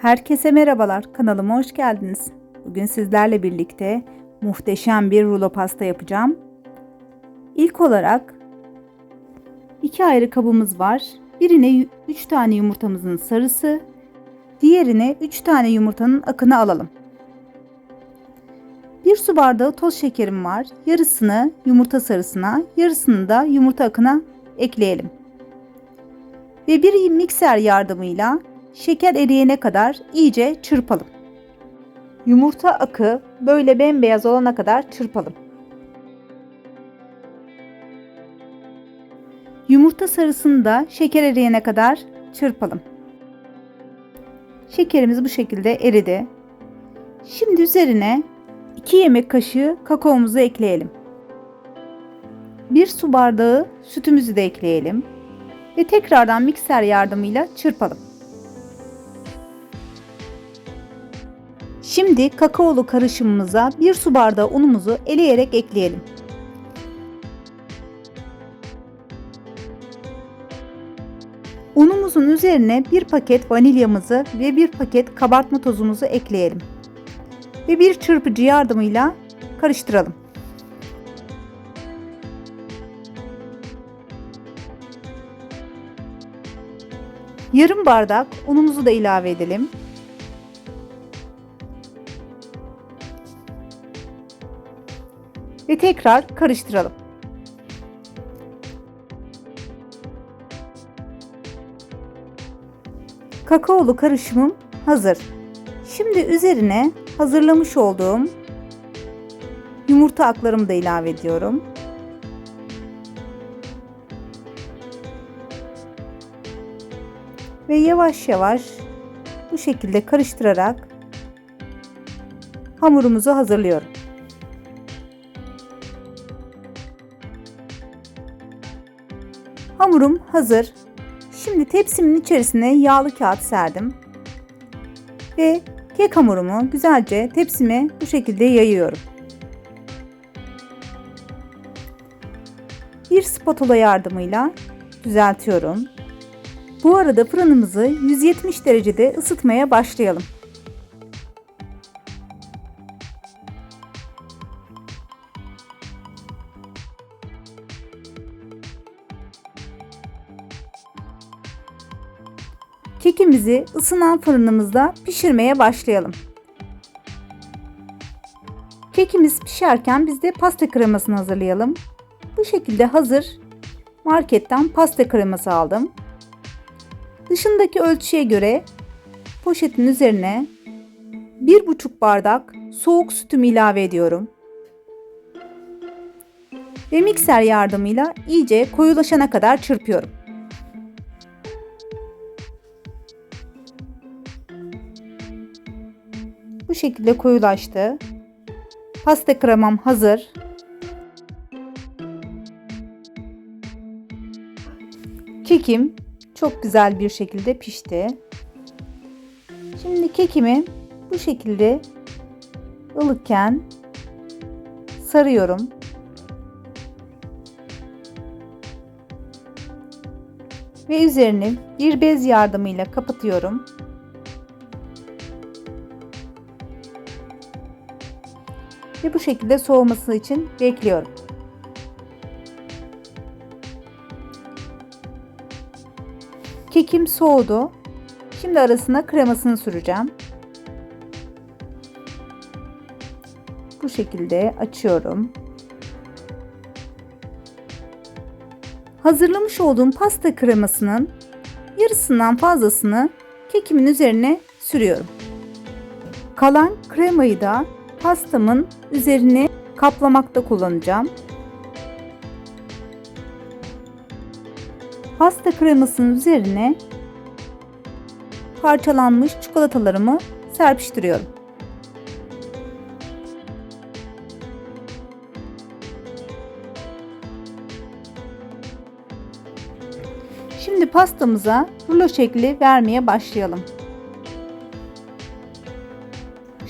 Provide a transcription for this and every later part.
Herkese merhabalar. Kanalıma hoş geldiniz. Bugün sizlerle birlikte muhteşem bir rulo pasta yapacağım. İlk olarak iki ayrı kabımız var. Birine 3 tane yumurtamızın sarısı, diğerine 3 tane yumurtanın akını alalım. Bir su bardağı toz şekerim var. Yarısını yumurta sarısına, yarısını da yumurta akına ekleyelim. Ve bir mikser yardımıyla şeker eriyene kadar iyice çırpalım. Yumurta akı böyle bembeyaz olana kadar çırpalım. Yumurta sarısını da şeker eriyene kadar çırpalım. Şekerimiz bu şekilde eridi. Şimdi üzerine 2 yemek kaşığı kakaomuzu ekleyelim. 1 su bardağı sütümüzü de ekleyelim ve tekrardan mikser yardımıyla çırpalım. Şimdi kakaolu karışımımıza 1 su bardağı unumuzu eleyerek ekleyelim. Unumuzun üzerine bir paket vanilyamızı ve bir paket kabartma tozumuzu ekleyelim. Ve bir çırpıcı yardımıyla karıştıralım. Yarım bardak unumuzu da ilave edelim. Ve tekrar karıştıralım. Kakaolu karışımım hazır. Şimdi üzerine hazırlamış olduğum yumurta aklarımı da ilave ediyorum. Ve yavaş yavaş bu şekilde karıştırarak hamurumuzu hazırlıyorum. Hamurum hazır. Şimdi tepsimin içerisine yağlı kağıt serdim. Ve kek hamurumu güzelce tepsime bu şekilde yayıyorum. Bir spatula yardımıyla düzeltiyorum. Bu arada fırınımızı 170 derecede ısıtmaya başlayalım. Kekimizi ısınan fırınımızda pişirmeye başlayalım. Kekimiz pişerken biz de pasta kremasını hazırlayalım. Bu şekilde hazır marketten pasta kreması aldım. Dışındaki ölçüye göre poşetin üzerine 1,5 bardak soğuk sütümü ilave ediyorum. Ve mikser yardımıyla iyice koyulaşana kadar çırpıyorum. Bu şekilde koyulaştı. Pasta kremam hazır. Kekim çok güzel bir şekilde pişti. Şimdi kekimi bu şekilde ılıkken sarıyorum. Ve üzerini bir bez yardımıyla kapatıyorum. Ve bu şekilde soğuması için bekliyorum. Kekim soğudu. Şimdi arasına kremasını süreceğim. Bu şekilde açıyorum. Hazırlamış olduğum pasta kremasının yarısından fazlasını kekimin üzerine sürüyorum. Kalan kremayı da pastamın üzerine kaplamakta kullanacağım. Pasta kremasının üzerine parçalanmış çikolatalarımı serpiştiriyorum. Şimdi pastamıza rulo şekli vermeye başlayalım.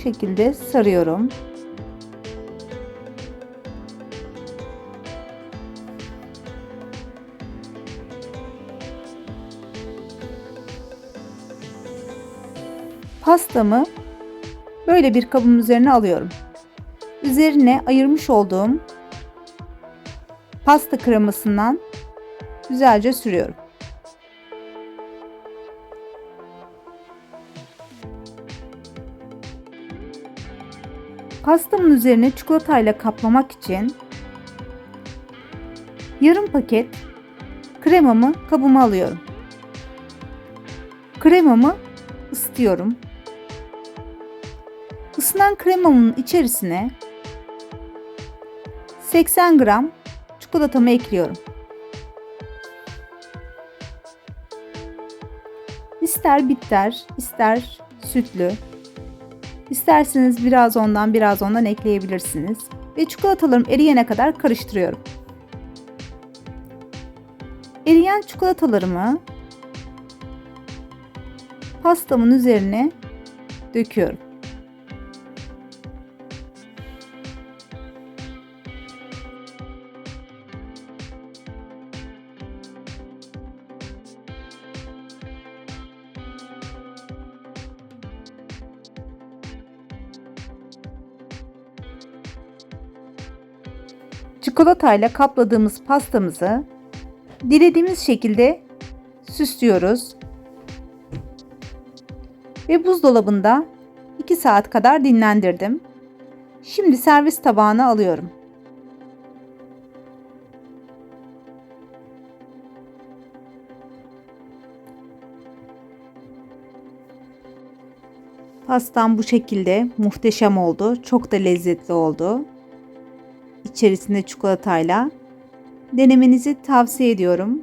Şekilde sarıyorum. Pastamı böyle bir kabın üzerine alıyorum. Üzerine ayırmış olduğum pasta kremasından güzelce sürüyorum. Pastamın üzerine çikolatayla kaplamak için yarım paket kremamı kabıma alıyorum. Kremamı ısıtıyorum. Isınan kremamın içerisine 80 gram çikolatamı ekliyorum. İster bitter, ister sütlü. İsterseniz biraz ondan biraz ondan ekleyebilirsiniz. Ve çikolatalarım eriyene kadar karıştırıyorum. Eriyen çikolatalarımı pastamın üzerine döküyorum. Çikolatayla kapladığımız pastamızı dilediğimiz şekilde süslüyoruz. Ve buzdolabında 2 saat kadar dinlendirdim. Şimdi servis tabağına alıyorum. Pastam bu şekilde muhteşem oldu. Çok da lezzetli oldu. İçerisinde çikolatayla denemenizi tavsiye ediyorum.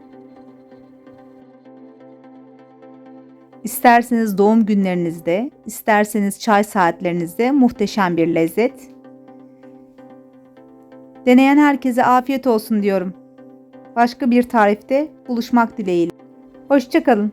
İsterseniz doğum günlerinizde, isterseniz çay saatlerinizde muhteşem bir lezzet. Deneyen herkese afiyet olsun diyorum. Başka bir tarifte buluşmak dileğiyle. Hoşçakalın.